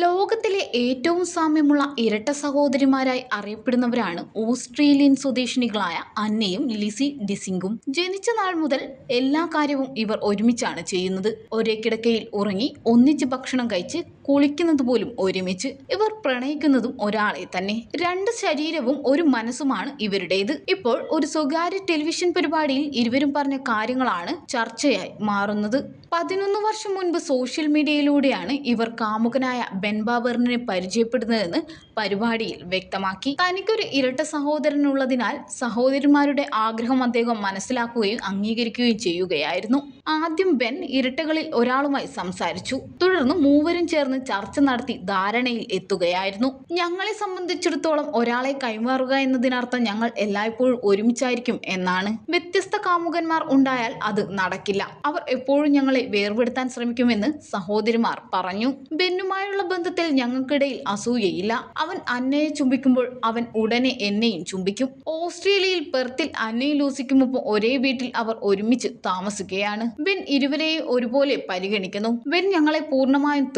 ലോകത്തിലെ ഏറ്റവും സാമ്യമുള്ള ഇരട്ട സഹോദരിമാരായി അറിയപ്പെടുന്നവരാണ് ഓസ്ട്രേലിയൻ സ്വദേശിനികളായ അന്നയും ലിസി ഡിസിംഗും ജനിച്ച നാൾ മുതൽ എല്ലാ കാര്യവും ഇവർ ഒരുമിച്ചാണ് ചെയ്യുന്നത്. ഒരേ കിടക്കയിൽ ഉറങ്ങി ഒന്നിച്ച് ഭക്ഷണം കഴിച്ച് കുളിക്കുന്നത് പോലും ഒരുമിച്ച് ഇവർ പ്രണയിക്കുന്നതും ഒരാളെ തന്നെ. രണ്ട് ശരീരവും ഒരു മനസ്സുമാണ് ഇവരുടേത്. ഇപ്പോൾ ഒരു സ്വകാര്യ ടെലിവിഷൻ പരിപാടിയിൽ ഇരുവരും പറഞ്ഞ കാര്യങ്ങളാണ് ചർച്ചയായി മാറുന്നത്. പതിനൊന്ന് വർഷം മുൻപ് സോഷ്യൽ മീഡിയയിലൂടെയാണ് ഇവർ കാമുകനായ ബെൻബാബറിനെ പരിചയപ്പെടുന്നതെന്ന് പരിപാടിയിൽ വ്യക്തമാക്കി. തനിക്കൊരു ഇരട്ട സഹോദരനുള്ളതിനാൽ സഹോദരന്മാരുടെ ആഗ്രഹം അദ്ദേഹം മനസ്സിലാക്കുകയും അംഗീകരിക്കുകയും ചെയ്യുകയായിരുന്നു. ആദ്യം ബെൻ ഇരട്ടകളിൽ ഒരാളുമായി സംസാരിച്ചു. തുടർന്ന് മൂവരും ചേർന്ന് ചർച്ച നടത്തി ധാരണയിൽ എത്തുകയായിരുന്നു. ഞങ്ങളെ സംബന്ധിച്ചിടത്തോളം ഒരാളെ കൈമാറുക എന്നതിനർത്ഥം ഞങ്ങൾ എല്ലായ്പ്പോഴും ഒരുമിച്ചായിരിക്കും എന്നാണ്. വ്യത്യസ്ത കാമുകന്മാർ ഉണ്ടായാൽ അത് നടക്കില്ല. അവർ എപ്പോഴും ഞങ്ങളെ വേർപെടുത്താൻ ശ്രമിക്കുമെന്ന് സഹോദരിമാർ പറഞ്ഞു. ബെന്നുമായുള്ള ബന്ധത്തിൽ ഞങ്ങൾക്കിടയിൽ അസൂയയില്ല. അവൻ അന്നയെ ചുംബിക്കുമ്പോൾ അവൻ ഉടനെ എന്നെയും ചുംബിക്കും. ഓസ്ട്രേലിയയിൽ പെർത്തിൽ അന്നയും ലൂസിക്കുമൊപ്പം ഒരേ വീട്ടിൽ അവർ ഒരുമിച്ച് താമസിക്കുകയാണ്. ബെൻ ഇരുവരെയും ഒരുപോലെ പരിഗണിക്കുന്നു. ബെൻ ഞങ്ങളെ പൂർണമായും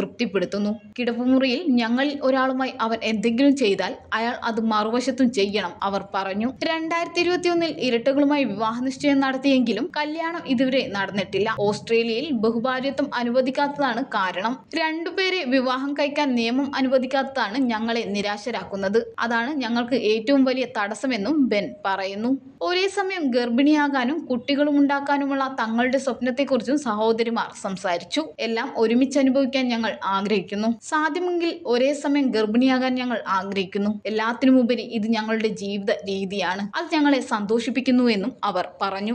തൃപ്തിപ്പെടുത്തുന്നു കിടപ്പുമുറിയിൽ ഞങ്ങളിൽ ഒരാളുമായി അവൻ എന്തെങ്കിലും ചെയ്താൽ അയാൾ അത് മറുവശത്തും ചെയ്യണം അവർ പറഞ്ഞു. രണ്ടായിരത്തി ഇരുപത്തിയൊന്നിൽ ഇരട്ടകളുമായി വിവാഹ നിശ്ചയം നടത്തിയെങ്കിലും കല്യാണം ഇതുവരെ നടന്നിട്ടില്ല. ഓസ്ട്രേലിയയിൽ ബഹുഭാര്യത്വം അനുവദിക്കാത്തതാണ് കാരണം. രണ്ടുപേരെ വിവാഹം കഴിക്കാൻ നിയമം അനുവദിക്കാത്തതാണ് ഞങ്ങളെ നിരാശരാക്കുന്നത്. അതാണ് ഞങ്ങൾക്ക് ഏറ്റവും വലിയ തടസ്സമെന്നും ബെൻ പറയുന്നു. ഒരേ സമയം ഗർഭിണിയാകാനും കുട്ടികളും ഉണ്ടാക്കാനുമുള്ള തങ്ങളുടെ സ്വപ്നത്തെക്കുറിച്ചും സഹോദരിമാർ സംസാരിച്ചു. എല്ലാം ഒരുമിച്ച് അനുഭവിക്കാൻ ഞങ്ങൾ ആഗ്രഹിക്കുന്നു. സാധ്യമെങ്കിൽ ഒരേ സമയം ഗർഭിണിയാകാൻ ഞങ്ങൾ ആഗ്രഹിക്കുന്നു. എല്ലാത്തിനുമുപരി ഇത് ഞങ്ങളുടെ ജീവിത രീതിയാണ്. അത് ഞങ്ങളെ സന്തോഷിപ്പിക്കുന്നു എന്നും അവർ പറഞ്ഞു.